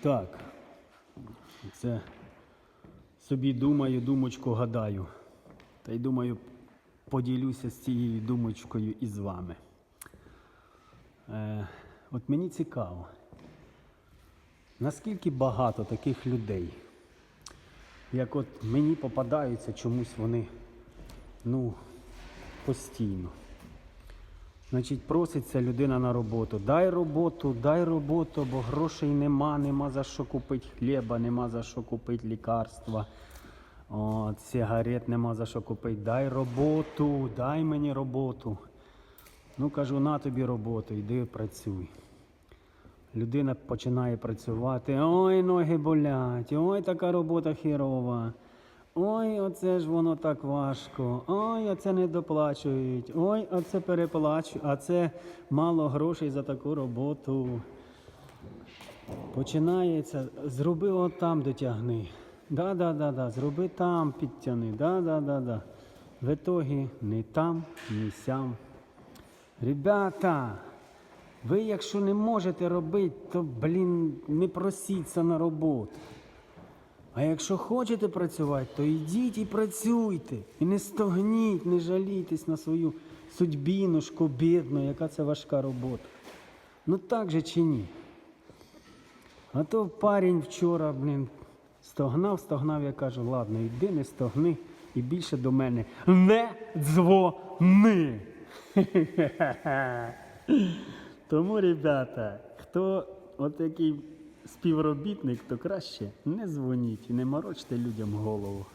Так. Це собі думаю, думочку гадаю. Та й думаю, поділюся з цією думочкою із вами. Е, от мені цікаво, наскільки багато таких людей, як от мені попадаються чомусь вони, ну, постійно. Значить, проситься людина на роботу. Дай роботу, дай роботу, бо грошей нема, нема за що купити хліба, нема за що купити лікарства. От, сигарет нема за що купити. Дай роботу, дай мені роботу. Ну кажу, на тобі роботу, йди працюй. Людина починає працювати. Ой, ноги болять, ой, така робота хірова. Ой, оце ж воно так важко. Ой, оце не доплачують. Ой, оце переплачують, а це мало грошей за таку роботу. Починається, зроби отам дотягни. Да, да, да, да, зроби там підтягни. Да, да, да, да. В итогі ні там, ні сям. Ребята, ви якщо не можете робити, то, блін, не просіться на роботу. А якщо хочете працювати, то йдіть і працюйте. І не стогніть, не жалійтесь на свою судьбінушку бідну, яка це важка робота. Ну так же чи ні? А то парень вчора, блін, стогнав, стогнав, я кажу, ладно, йди, не стогни і більше до мене не дзвони. Тому, ребята, хто отакий співробітник, то краще не дзвоніть і не морочте людям голову.